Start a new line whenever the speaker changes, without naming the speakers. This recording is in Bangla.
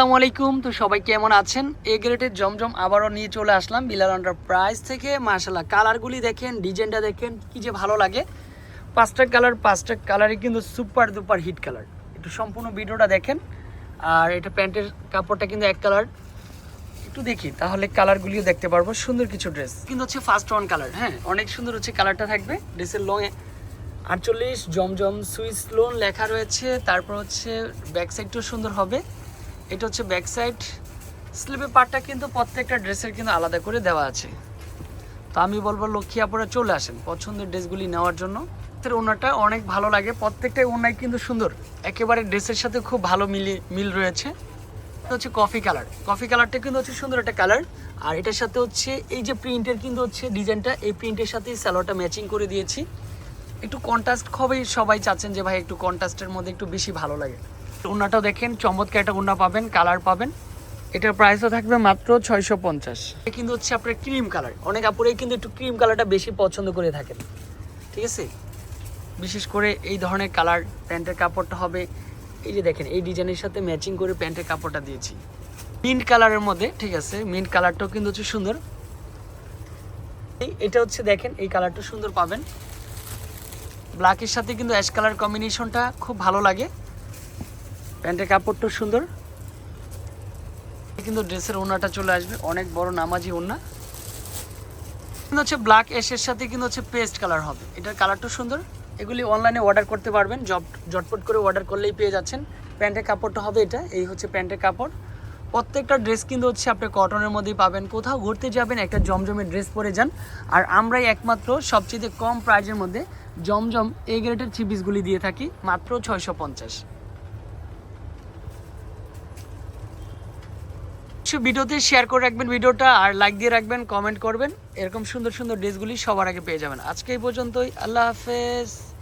আসসালামু আলাইকুম। তো সবাই কেমন আছেন? এ গ্রেটের জমজম আবারও নিয়ে চলে আসলাম বিলাল আন্ডার প্রাইস থেকে। মার্শাল্লাহ কালারগুলি দেখেন, ডিজাইনটা দেখেন, কি যে ভালো লাগে। পাঁচটা কালার, পাঁচটা কালারই কিন্তু সুপার দুপার হিট কালার। একটু সম্পূর্ণ ভিডিওটা দেখেন। আর এটা প্যান্টের কাপড়টা কিন্তু এক কালার। একটু দেখি, তাহলে কালারগুলিও দেখতে পারব। সুন্দর কিছু ড্রেস কিন্তু হচ্ছে ফার্স্ট ওয়ান কালার হ্যাঁ? অনেক সুন্দর হচ্ছে কালারটা থাকবে। ড্রেসের লং আটচল্লিশ, জমজম সুইস লোন লেখা রয়েছে। তারপর হচ্ছে ব্যাক সাইডটাও সুন্দর হবে। এটা হচ্ছে ব্যাক সাইড স্লিপের পার্টটা কিন্তু প্রত্যেকটা ড্রেসের কিন্তু আলাদা করে দেওয়া আছে। তো আমি বলব লক্ষ্মী আপুরা চলে আসেন। পছন্দের ড্রেসগুলি নেওয়ার জন্য। ওনাটা অনেক ভালো লাগে। প্রত্যেকটা ওনাই কিন্তু সুন্দর। একেবারে ড্রেসের সাথে খুব ভালো মিলি, মিল রয়েছে। হচ্ছে কফি কালার কফি কালারটা কিন্তু হচ্ছে সুন্দর একটা কালার আর এটার সাথে হচ্ছে এই যে প্রিন্টের কিন্তু হচ্ছে ডিজাইনটা এই প্রিন্টের সাথেই স্যালোটা ম্যাচিং করে দিয়েছি। একটু কন্ট্রাস্ট খুবই সবাই চাচ্ছেন যে, ভাই, একটু কন্ট্রাস্টের মধ্যে একটু বেশি ভালো লাগে। উন্নাটাও দেখেন, চমৎকার একটা উন্না পাবেন কালার পাবেন। এটার প্রাইসও থাকবে মাত্র ছয়শো পঞ্চাশ। কিন্তু হচ্ছে আপনার ক্রিম কালার অনেক আপুরেই কিন্তু একটু ক্রিম কালারটা বেশি পছন্দ করে থাকেন। ঠিক আছে? বিশেষ করে এই ধরনের কালার প্যান্টের কাপড়টা হবে। এই যে দেখেন, এই ডিজাইনের সাথে ম্যাচিং করে প্যান্টের কাপড়টা দিয়েছি। মিন্ট কালারের মধ্যে, ঠিক আছে মিন্ট কালারটাও কিন্তু হচ্ছে সুন্দর। এই এটা হচ্ছে দেখেন, এই কালারটা সুন্দর পাবেন। ব্ল্যাকের সাথে কিন্তু অ্যাশ কালার কম্বিনেশনটা খুব ভালো লাগে। প্যান্টের কাপড়টা সুন্দর। কিন্তু ড্রেসের ওনাটা চলে আসবে, অনেক বড় নামাজি ওনা। কিন্তু হচ্ছে ব্ল্যাক অ্যাশের সাথে কিন্তু হচ্ছে পেস্ট কালার হবে। এটার কালারটা সুন্দর। এগুলি অনলাইনে অর্ডার করতে পারবেন জব জটপট করে অর্ডার করলেই পেয়ে যাচ্ছেন। প্যান্টের কাপড়টা হবে এটা, এই হচ্ছে প্যান্টের কাপড়। প্রত্যেকটা ড্রেস কিন্তু হচ্ছে আপনি কটনের মধ্যেই পাবেন। কোথাও ঘুরতে যাবেন, একটা জমজমের ড্রেস পরে যান। আর আমরাই একমাত্র সবচেয়ে কম প্রাইজের মধ্যে জমজম এ গ্রেডের থ্রি পিসগুলি দিয়ে থাকি, মাত্র ছয়শো পঞ্চাশ। ভিডিওতে শেয়ার করে রাখবেন ভিডিওটা, আর লাইক দিয়ে রাখবেন কমেন্ট করবেন। এরকম সুন্দর সুন্দর ড্রেসগুলি সবার আগে পেয়ে যাবেন। আজকে এই পর্যন্তই। আল্লাহ হাফেজ।